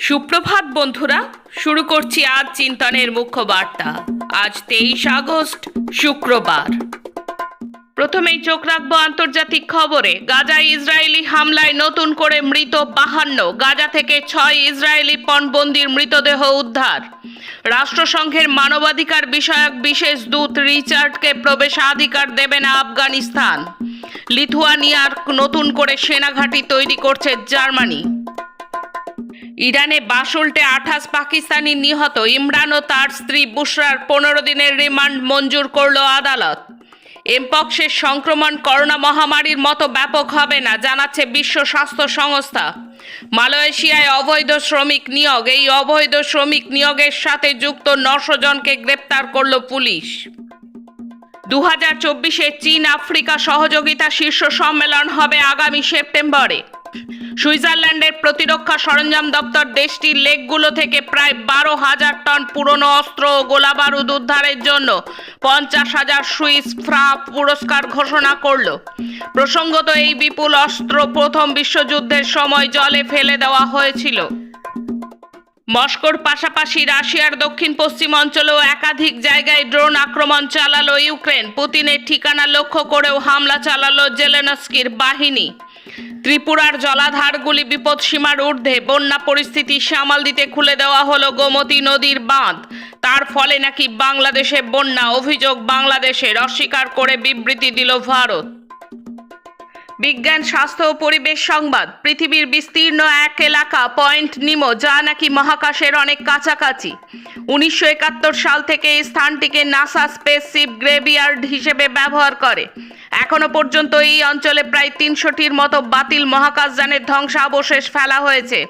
সুপ্রভাত, বন্ধুরা। শুরু করছি আজ চিন্তনের মুখ্য বার্তা। আজ তেইশ আগস্ট, শুক্রবার। প্রথমেই চোখ রাখব আন্তর্জাতিক খবরে। গাজায় ইসরায়েলি হামলায় নতুন করে মৃত বাহান্ন। গাজা থেকে ছয় ইসরায়েলি পণবন্দির মৃতদেহ উদ্ধার। রাষ্ট্রসংঘের মানবাধিকার বিষয়ক বিশেষ দূত রিচার্ডকে প্রবেশাধিকার দেবে না আফগানিস্তান। লিথুয়ানিয়ার নতুন করে সেনাঘাঁটি তৈরি করছে জার্মানি। ইরানে বাসুল্টে আঠাশ পাকিস্তানি নিহত ইমরান ও তার স্ত্রী বুশরার পনেরো দিনের রিমান্ড মঞ্জুর করল আদালত। এমপক্সের সংক্রমণ করোনা মহামারীর মতো ব্যাপক হবে না, জানাচ্ছে বিশ্ব স্বাস্থ্য সংস্থা। মালয়েশিয়ায় অবৈধ শ্রমিক নিয়োগ, এই অবৈধ শ্রমিক নিয়োগের সাথে যুক্ত নশো জনকে গ্রেপ্তার করল পুলিশ। দু হাজার চব্বিশে চীন আফ্রিকা সহযোগিতা শীর্ষ সম্মেলন হবে আগামী সেপ্টেম্বরে। সুইজারল্যান্ডের প্রতিরক্ষা সরঞ্জাম দপ্তর দেশটির লেকগুলো থেকে প্রায় বারো হাজার টন পুরনো অস্ত্র ও গোলাবারুদ উদ্ধারের জন্য পঞ্চাশ হাজার সুইস ফ্রা পুরস্কার ঘোষণা করল। প্রসঙ্গত এই বিপুল অস্ত্র প্রথম বিশ্বযুদ্ধের সময় জলে ফেলে দেওয়া হয়েছিল। মস্কোর পাশাপাশি রাশিয়ার দক্ষিণ পশ্চিম অঞ্চলেও একাধিক জায়গায় ড্রোন আক্রমণ চালালো ইউক্রেন। পুতিনের ঠিকানা লক্ষ্য করেও হামলা চালালো জেলেনস্কির বাহিনী। ত্রিপুরার জলাধারগুলি বিপদসীমার ঊর্ধ্বে, বন্যা পরিস্থিতি সামাল দিতে খুলে দেওয়া হলো গোমতী নদীর বাঁধ। তার ফলে নাকি বাংলাদেশে বন্যা অভিযোগ বাংলাদেশের অস্বীকার করে বিবৃতি দিল ভারত। বিজ্ঞান, স্বাস্থ্য ও পরিবেশ সংবাদ। পৃথিবীর বিস্তীর্ণ এক এলাকা, পয়েন্ট নিমো, যা নাকি মহাকাশের অনেক কাছাকাছি। উনিশশো একাত্তর সাল থেকে এই স্থানটিকে নাসা স্পেসশিপ গ্রেভিয়ার্ড হিসেবে ব্যবহার করে। এখনও পর্যন্ত এই অঞ্চলে প্রায় তিনশোটির মতো বাতিল মহাকাশযানের ধ্বংসাবশেষ ফেলা হয়েছে।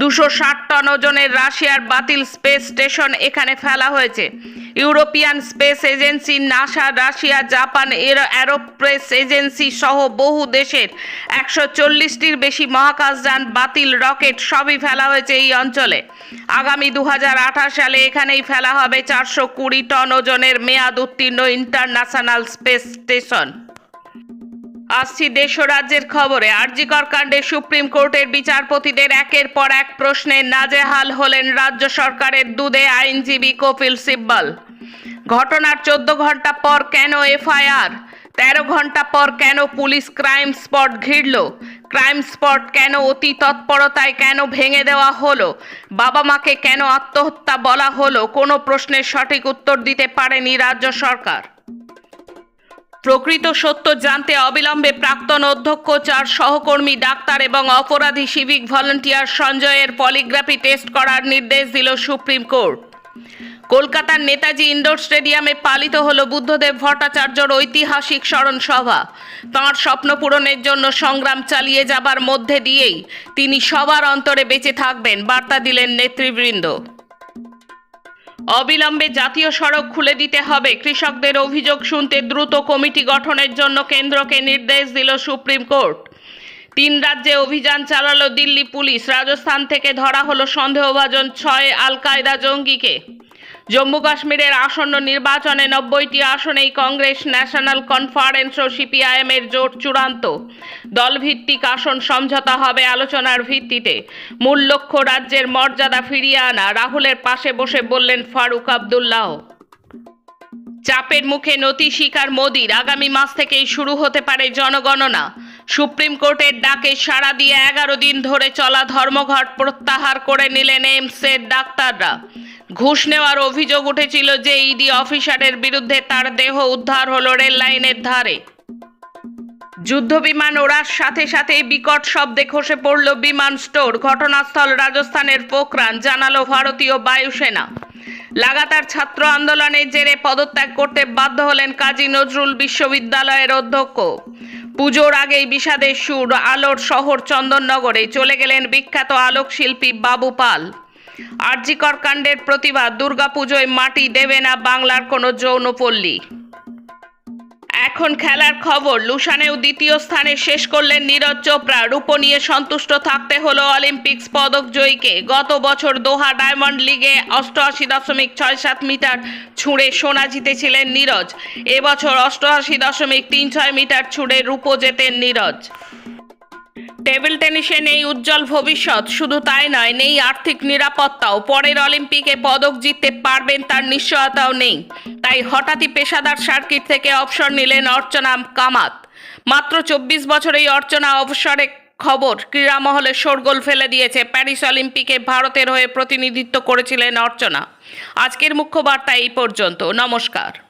দুশো ষাট টন ওজনের রাশিয়ার বাতিল স্পেস স্টেশন এখানে ফেলা হয়েছে। European space agency, NASA, Russia, Japan, এর অ্যারোপ্রেস এজেন্সি সহ বহু দেশের একশো চল্লিশটির বেশি মহাকাশযান বাতিল, রকেট সবই ফেলা হয়েছে এই অঞ্চলে। আগামী দু হাজার আঠাশ সালে এখানেই ফেলা হবে চারশো কুড়ি টন ওজনের মেয়াদ উত্তীর্ণ ইন্টারন্যাশনাল স্পেস স্টেশন। আসছি দেশ রাজ্যের খবরে। আরজিকর কাণ্ডে সুপ্রিম কোর্টের বিচারপতিদের একের পর এক প্রশ্নে নাজেহাল হলেন রাজ্য সরকারের দুধে আইনজীবী কপিল সিব্বল। ঘটনার চোদ্দ ঘণ্টা পর কেন এফআইআর? তেরো ঘণ্টা পর কেন পুলিশ ক্রাইম স্পট ঘিরল? ক্রাইম স্পট কেন অতি তৎপরতায় কেন ভেঙে দেওয়া হলো? বাবা মাকে কেন আত্মহত্যা বলা হলো? কোনো প্রশ্নের সঠিক উত্তর দিতে পারেনি রাজ্য সরকার। প্রকৃত সত্য জানতে অবিলম্বে প্রাক্তন অধ্যক্ষ, চার সহকর্মী, ডাক্তার এবং অপরাধী সিভিক ভলান্টিয়ার সঞ্জয়ের পলিগ্রাফি টেস্ট করার নির্দেশ দিল সুপ্রিম কোর্ট। কলকাতার নেতাজি ইন্ডোর স্টেডিয়ামে পালিত হলো বুদ্ধদেব ভট্টাচার্যর ঐতিহাসিক স্মরণ সভা তাঁর স্বপ্ন পূরণের জন্য সংগ্রাম চালিয়ে যাবার মধ্যে দিয়েই তিনি সবার অন্তরে বেঁচে থাকবেন, বার্তা দিলেন নেতৃবৃন্দ। অবিলম্বে জাতীয় সড়ক খুলে দিতে হবে। কৃষকদের অভিযোগ শুনতে দ্রুত কমিটি গঠনের জন্য কেন্দ্রকে নির্দেশ দিল সুপ্রিম কোর্ট। তিন রাজ্যে অভিযান চালালো দিল্লি পুলিশ। রাজস্থান থেকে ধরা হলো সন্দেহভাজন ছয় আল কায়দা জঙ্গিকে। জম্মু কাশ্মীরের আসন্ন নির্বাচনে নব্বইটি আসনেই কংগ্রেস ন্যাশনাল কনফারেন্স ও সিপিআইএম এর জোট চূড়ান্ত। দলভিত্তিক আসন সমঝোতা হবে আলোচনার ভিত্তিতে। মূল লক্ষ্য রাজ্যের মর্যাদা ফিরিয়ে আনা, রাহুলের পাশে বসে বললেন ফারুক আবদুল্লাহ। চাপের মুখে নতি শিকার মোদির, আগামী মাস থেকেই শুরু হতে পারে জনগণনা। সুপ্রিম কোর্টের ডাকে সাড়া দিয়ে এগারো দিন ধরে চলা ধর্মঘট প্রত্যাহার করে নিলেন এইমসের ডাক্তাররা। ঘুষ নেওয়ার অভিযোগ উঠেছিল যে ইডি অফিসারের বিরুদ্ধে তার দেহ উদ্ধার হলো রেল লাইনের ধারে। যুদ্ধবিমান ওড়ার সাথে সাথে বিকট শব্দে খসে পড়ল বিমান স্টোর। ঘটনাস্থল রাজস্থানের পোখরান, জানালো ভারতীয় বায়ুসেনা। লাগাতার ছাত্র আন্দোলনের জেরে পদত্যাগ করতে বাধ্য হলেন কাজী নজরুল বিশ্ববিদ্যালয়ের অধ্যক্ষ। পুজোর আগেই বিষাদের সুর, আলোর শহর চন্দননগরে চলে গেলেন বিখ্যাত আলোকশিল্পী বাবু পাল। আরজিকর কাণ্ডের প্রতিবাদ, দুর্গাপুজোয় মাটি দেবে না বাংলার কোনো যৌনপল্লী। এখন খেলার খবর লুসানেও দ্বিতীয় স্থানে শেষ করলেন নীরজ চোপড়া। রূপো নিয়ে সন্তুষ্ট থাকতে হলো অলিম্পিক্স পদক জয়ীকে। গত বছর দোহা ডায়মন্ড লিগে অষ্টআশি দশমিক ছয় সাত মিটার ছুঁড়ে সোনা জিতেছিলেন নীরজ। এবছর অষ্টআশি দশমিক তিন ছয় মিটার ছুঁড়ে রূপো জেতেন নীরজ। টেবিল টেনিসে নেই উজ্জ্বল ভবিষ্যৎ, শুধু তাই নয়, নেই আর্থিক নিরাপত্তাও। পরের অলিম্পিকে পদক জিততে পারবেন তার নিশ্চয়তাও নেই। তাই হঠাৎই পেশাদার সার্কিট থেকে অবসর নিলেন অর্চনা কামাত। মাত্র চব্বিশ বছরেই অর্চনা অবসরে খবর ক্রীড়া মহলে শোরগোল ফেলে দিয়েছে। প্যারিস অলিম্পিকে ভারতের হয়ে প্রতিনিধিত্ব করেছিলেন অর্চনা। আজকের মুখ্য বার্তা এই পর্যন্ত। নমস্কার।